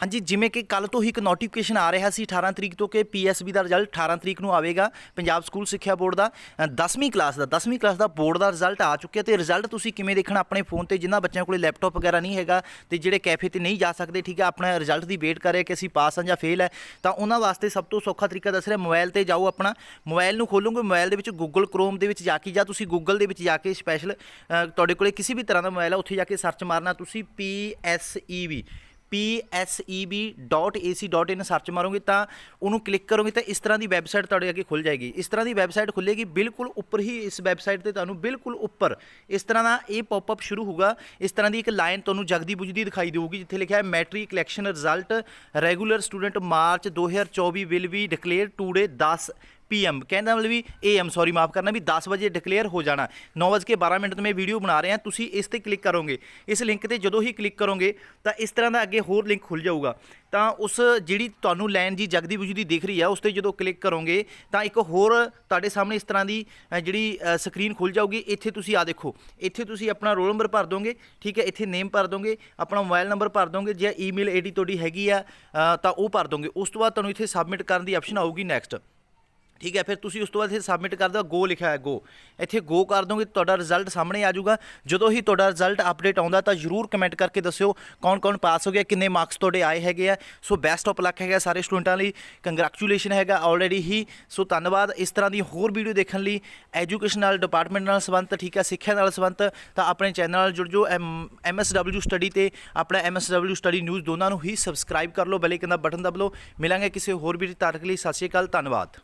ਹਾਂਜੀ, ਜਿਵੇਂ ਕਿ ਕੱਲ ਤੋਂ ਹੀ ਇੱਕ ਨੋਟੀਫਿਕੇਸ਼ਨ ਆ ਰਿਹਾ ਸੀ 18 ਤਰੀਕ ਤੋਂ ਕਿ ਪੀਐਸਬੀ ਦਾ ਰਿਜ਼ਲਟ 18 ਤਰੀਕ ਨੂੰ ਆਵੇਗਾ ਪੰਜਾਬ ਸਕੂਲ ਸਿੱਖਿਆ ਬੋਰਡ ਦਾ 10ਵੀਂ ਕਲਾਸ ਦਾ 10ਵੀਂ ਕਲਾਸ ਦਾ ਬੋਰਡ ਦਾ ਰਿਜ਼ਲਟ ਆ ਚੁੱਕਿਆ ਤੇ ਰਿਜ਼ਲਟ ਤੁਸੀਂ ਕਿਵੇਂ ਦੇਖਣਾ ਆਪਣੇ ਫੋਨ ਤੇ? ਜਿਨ੍ਹਾਂ ਬੱਚਿਆਂ ਕੋਲੇ ਲੈਪਟਾਪ ਵਗੈਰਾ ਨਹੀਂ ਹੈਗਾ ਤੇ ਜਿਹੜੇ ਕੈਫੇ ਤੇ ਨਹੀਂ ਜਾ ਸਕਦੇ, ਠੀਕ ਹੈ, ਆਪਣਾ ਰਿਜ਼ਲਟ ਦੀ ਵੇਟ ਕਰ ਰਿਹਾ ਕਿ ਅਸੀਂ ਪਾਸ ਹਾਂ ਜਾਂ ਫੇਲ ਹੈ, ਤਾਂ ਉਹਨਾਂ ਵਾਸਤੇ ਸਭ ਤੋਂ ਸੌਖਾ ਤਰੀਕਾ ਦੱਸ ਰਿਹਾ ਮੋਬਾਈਲ ਤੇ ਜਾਓ ਆਪਣਾ। ਮੋਬਾਈਲ ਨੂੰ ਖੋਲੋਗੇ ਮੋਬਾਈਲ ਦੇ ਵਿੱਚ ਗੂਗਲ ਕ੍ਰੋਮ ਦੇ ਵਿੱਚ ਜਾ ਕੇ ਜਾਂ ਤੁਸੀਂ ਗੂਗਲ ਦੇ ਵਿੱਚ ਜਾ ਕੇ ਸਪੈਸ਼ਲ ਤੁਹਾਡੇ ਕੋਲੇ ਕਿਸੇ ਵੀ ਤਰ੍ਹਾਂ ਦਾ ਮੋਬਾਈਲ ਹੈ ਉੱਥੇ ਜਾ ਕੇ ਸਰਚ ਮਾਰਨਾ ਤੁਸੀਂ ਪੀ ਐੱਸ ਈ ਵੀ pseb.ac.in ਸਰਚ ਮਾਰੋਗੇ ਤਾਂ ਉਹਨੂੰ ਕਲਿੱਕ ਕਰੋਗੇ ਤਾਂ ਇਸ ਤਰ੍ਹਾਂ ਦੀ ਵੈਬਸਾਈਟ ਤੁਹਾਡੇ ਅੱਗੇ ਖੁੱਲ ਜਾਏਗੀ। ਇਸ ਤਰ੍ਹਾਂ ਦੀ ਵੈਬਸਾਈਟ ਖੁੱਲੇਗੀ ਬਿਲਕੁਲ ਉੱਪਰ ਹੀ ਇਸ ਵੈਬਸਾਈਟ ਤੇ ਤੁਹਾਨੂੰ ਬਿਲਕੁਲ ਉੱਪਰ ਇਸ ਤਰ੍ਹਾਂ ਦਾ ਇਹ ਪੌਪਅਪ ਸ਼ੁਰੂ ਹੋਊਗਾ। ਇਸ ਤਰ੍ਹਾਂ ਦੀ ਇੱਕ ਲਾਈਨ ਤੁਹਾਨੂੰ ਜਗਦੀ ਬੁਝਦੀ ਦਿਖਾਈ ਦੇਊਗੀ, ਜਿੱਥੇ ਲਿਖਿਆ ਹੈ matric collection result regular student March 2024 will be declare today 10 PM ਕਹਿੰਦਾ ਮਤਲਬ ਵੀ ਏਐਮ ਸੌਰੀ, ਮਾਫ ਕਰਨਾ, ਵੀ 10 ਵਜੇ ਡਿਕਲੇਅਰ ਹੋ ਜਾਣਾ। 9:12 ਮਿੰਟ ਤੋਂ ਮੈਂ ਵੀਡੀਓ ਬਣਾ ਰਿਹਾ, ਤੁਸੀਂ ਇਸ ਤੇ ਕਲਿੱਕ ਕਰੋਗੇ। ਇਸ ਲਿੰਕ ਤੇ ਜਦੋਂ ਹੀ ਕਲਿੱਕ ਕਰੋਗੇ, ਤਾਂ ਇਸ ਤਰ੍ਹਾਂ ਦਾ ਅੱਗੇ ਹੋਰ ਲਿੰਕ ਖੁੱਲ ਜਾਊਗਾ। ਤਾਂ ਉਸ ਜਿਹੜੀ ਤੁਹਾਨੂੰ ਲਾਈਨ ਜੀ ਜਗਦੀ ਬੁਝਦੀ ਦਿਖ ਰਹੀ ਆ, ਉਸ ਤੇ ਜਦੋਂ ਕਲਿੱਕ ਕਰੋਗੇ, ਤਾਂ ਇੱਕ ਹੋਰ ਤੁਹਾਡੇ ਸਾਹਮਣੇ ਇਸ ਤਰ੍ਹਾਂ ਦੀ ਜਿਹੜੀ ਸਕਰੀਨ ਖੁੱਲ ਜਾਊਗੀ। ਇੱਥੇ ਤੁਸੀਂ ਆ ਦੇਖੋ, ਇੱਥੇ ਤੁਸੀਂ ਆਪਣਾ ਰੋਲ ਨੰਬਰ ਭਰ ਦੋਗੇ, ਠੀਕ ਹੈ, ਇੱਥੇ ਨੇਮ ਭਰ ਦੋਗੇ, ਆਪਣਾ ਮੋਬਾਈਲ ਨੰਬਰ ਭਰ ਦੋਗੇ, ਜਾਂ ਈਮੇਲ ਆਈਡੀ ਤੁਹਾਡੀ ਹੈਗੀ ਆ ਤਾਂ ਉਹ ਭਰ ਦੋਗੇ। ਉਸ ਤੋਂ ਬਾਅਦ ਤੁਹਾਨੂੰ ਇੱਥੇ ਸਬਮਿਟ ਕਰਨ ਦੀ ਆਪਸ਼ਨ ਆਊਗੀ ਨੈਕਸਟ ਠੀਕ ਹੈ, ਫਿਰ ਤੁਸੀਂ ਉਸ ਤੋਂ ਬਾਅਦ ਇੱਥੇ ਸਬਮਿਟ ਕਰ ਦਿਓ ਗੋ ਲਿਖਿਆ ਹੈ ਗੋ ਇੱਥੇ ਗੋ ਕਰ ਦੋਗੇ, ਤੁਹਾਡਾ ਰਿਜ਼ਲਟ ਸਾਹਮਣੇ ਆ ਜਾਊਗਾ। ਜਦੋਂ ਹੀ ਤੁਹਾਡਾ ਰਿਜ਼ਲਟ ਅਪਡੇਟ ਆਉਂਦਾ, ਤਾਂ ਜਰੂਰ ਕਮੈਂਟ ਕਰਕੇ ਦੱਸਿਓ ਕੌਣ ਕੌਣ ਪਾਸ ਹੋ ਗਿਆ, ਕਿੰਨੇ ਮਾਰਕਸ ਤੁਹਾਡੇ ਆਏ ਹੈਗੇ ਆ। ਸੋ ਬੈਸਟ ਆਫ ਲੱਕ ਹੈਗਾ ਸਾਰੇ ਸਟੂਡੈਂਟਾਂ ਲਈ। ਕੰਗ੍ਰੈਚੁਲੇਸ਼ਨ ਹੈਗਾ ਆਲਰੇਡੀ ਹੀ। ਸੋ ਧੰਨਵਾਦ ਇਸ ਤਰ੍ਹਾਂ ਦੀ ਹੋਰ ਵੀਡੀਓ ਦੇਖਣ ਲਈ। ਐਜੂਕੇਸ਼ਨਲ ਡਿਪਾਰਟਮੈਂਟ ਨਾਲ ਸੰਬੰਧਤ ਠੀਕ ਹੈ, ਸਿੱਖਿਆ ਨਾਲ ਸੰਬੰਧਤ ਤਾਂ ਆਪਣੇ ਚੈਨਲ ਨਾਲ ਜੁੜ ਜਾਓ। ਐਮਐਸਡਬਲਯੂ ਸਟੱਡੀ ਤੇ ਆਪਣਾ ਐਮਐਸਡਬਲਯੂ ਸਟੱਡੀ ਨਿਊਜ਼ ਦੋਨਾਂ ਨੂੰ ਹੀ ਸਬਸਕ੍ਰਾਈਬ ਕਰ ਲਓ। ਬੈਲ ਆਈਕਨ ਦਾ ਬਟਨ ਦਬ ਲਓ। ਮਿਲਾਂਗੇ ਕਿਸੇ ਹੋਰ ਵੀਡੀਓ ਤੱਕ ਲਈ। ਸਤਿ ਸ਼੍ਰੀ ਅਕਾਲ, ਧੰਨਵਾਦ।